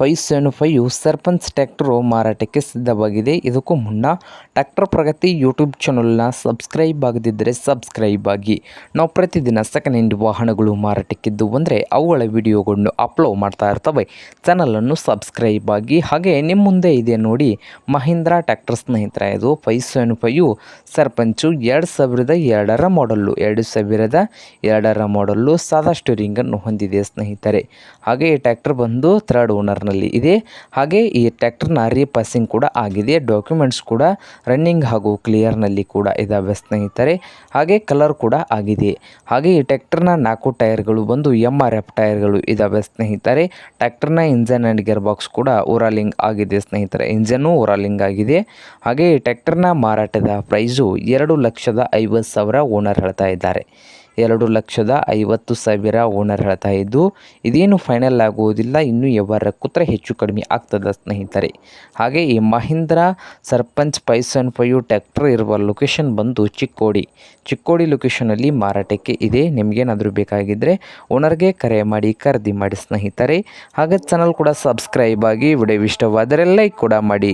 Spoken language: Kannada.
five seven five Sarpanch tractor ಮಾರಾಟಕ್ಕೆ ಸಿದ್ಧವಾಗಿದೆ. ಇದಕ್ಕೂ ಮುನ್ನ ಟ್ಯಾಕ್ಟರ್ ಪ್ರಗತಿ ಯೂಟ್ಯೂಬ್ ಚಾನಲ್ನ ಸಬ್ಸ್ಕ್ರೈಬ್ ಆಗದಿದ್ದರೆ ಸಬ್ಸ್ಕ್ರೈಬ್ ಆಗಿ. ನಾವು ಪ್ರತಿದಿನ ಸೆಕೆಂಡ್ ಹ್ಯಾಂಡ್ ವಾಹನಗಳು ಮಾರಾಟಕ್ಕಿದ್ದು ಅಂದರೆ ಅವುಗಳ ವಿಡಿಯೋಗಳನ್ನು ಅಪ್ಲೋಡ್ ಮಾಡ್ತಾ ಇರ್ತವೆ. ಚಾನಲನ್ನು ಸಬ್ಸ್ಕ್ರೈಬ್ ಆಗಿ. ಹಾಗೆ ನಿಮ್ಮ ಮುಂದೆ ಇದೆ ನೋಡಿ ಮಹೀಂದ್ರ ಟ್ಯಾಕ್ಟರ್ ಸ್ನೇಹಿತರ, ಇದು ಫೈವ್ ಸೆವೆನ್ ಫೈವ್ ಸರ್ಪಂಚು ಎರಡು ಸಾವಿರದ ಎರಡರ ಮಾಡಲ್ಲು. ಎರಡು ಸಾವಿರದ ಎರಡರ ಮಾಡಲ್ಲು ಸಾದಾ ಸ್ಟೋರಿಂಗನ್ನು ಹೊಂದಿದೆ ಸ್ನೇಹಿತರೆ. ಹಾಗೆ ಈ ಟ್ರ್ಯಾಕ್ಟರ್ ಬಂದು ಥರ್ಡ್ ಓನರ್ನಲ್ಲಿ ಇದೆ. ಹಾಗೆ ಈ ಟ್ರ್ಯಾಕ್ಟರ್ನ ರೀಪಾಸಿಂಗ್ ಕೂಡ ಆಗಿದೆ. ಡಾಕ್ಯುಮೆಂಟ್ಸ್ ಕೂಡ ರನ್ನಿಂಗ್ ಹಾಗೂ ಕ್ಲಿಯರ್ನಲ್ಲಿ ಕೂಡ ಇದ್ದಾವೆ ಸ್ನೇಹಿತರೆ. ಹಾಗೆ ಕಲರ್ ಕೂಡ ಆಗಿದೆ. ಹಾಗೆ ಈ ಟ್ರ್ಯಾಕ್ಟರ್ನ ನಾಲ್ಕು ಟೈರ್ಗಳು ಬಂದು ಎಂ ಆರ್ ಎಫ್ ಟೈರ್ಗಳು ಇದ್ದಾವೆ ಸ್ನೇಹಿತರೆ. ಟ್ರ್ಯಾಕ್ಟರ್ನ ಇಂಜನ್ ಆ್ಯಂಡ್ ಗೇರ್ ಬಾಕ್ಸ್ ಕೂಡ ಓರಾಲಿಂಗ್ ಆಗಿದೆ ಸ್ನೇಹಿತರೆ. ಇಂಜನ್ನು ಓರಾಲಿಂಗ್ ಆಗಿದೆ. ಹಾಗೆ ಈ ಟ್ರ್ಯಾಕ್ಟರ್ನ ಮಾರಾಟದ ಪ್ರೈಸು ಎರಡು ಲಕ್ಷದ ಐವತ್ತು ಸಾವಿರ ಓನರ್ ಹೇಳ್ತಾ ಇದ್ದಾರೆ. ಎರಡು ಲಕ್ಷದ ಐವತ್ತು ಸಾವಿರ ಓನರ್ ಹೇಳ್ತಾ ಇದ್ದು, ಇದೇನು ಫೈನಲ್ ಆಗುವುದಿಲ್ಲ, ಇನ್ನೂ ವ್ಯವಹಾರ ಕೂತ್ರ ಹೆಚ್ಚು ಕಡಿಮೆ ಆಗ್ತದ ಸ್ನೇಹಿತರೆ. ಹಾಗೆ ಈ ಮಹೀಂದ್ರ ಸರ್ಪಂಚ್ ಪೈಸನ್ ಫೈವ್ ಟ್ಯಾಕ್ಟರ್ ಇರುವ ಲೊಕೇಶನ್ ಬಂದು ಚಿಕ್ಕೋಡಿ. ಚಿಕ್ಕೋಡಿ ಲೊಕೇಶನಲ್ಲಿ ಮಾರಾಟಕ್ಕೆ ಇದೆ ನಿಮಗೇನಾದರೂ ಬೇಕಾಗಿದ್ದರೆ ಓನರ್ಗೆ ಕರೆ ಮಾಡಿ, ಖರೀದಿ ಮಾಡಿ ಸ್ನೇಹಿತರೆ. ಹಾಗೆ ಚಾನಲ್ ಕೂಡ ಸಬ್ಸ್ಕ್ರೈಬ್ ಆಗಿ ವಿಡಿಯೋ ಇಷ್ಟವಾದರೆ ಲೈಕ್ ಕೂಡ ಮಾಡಿ.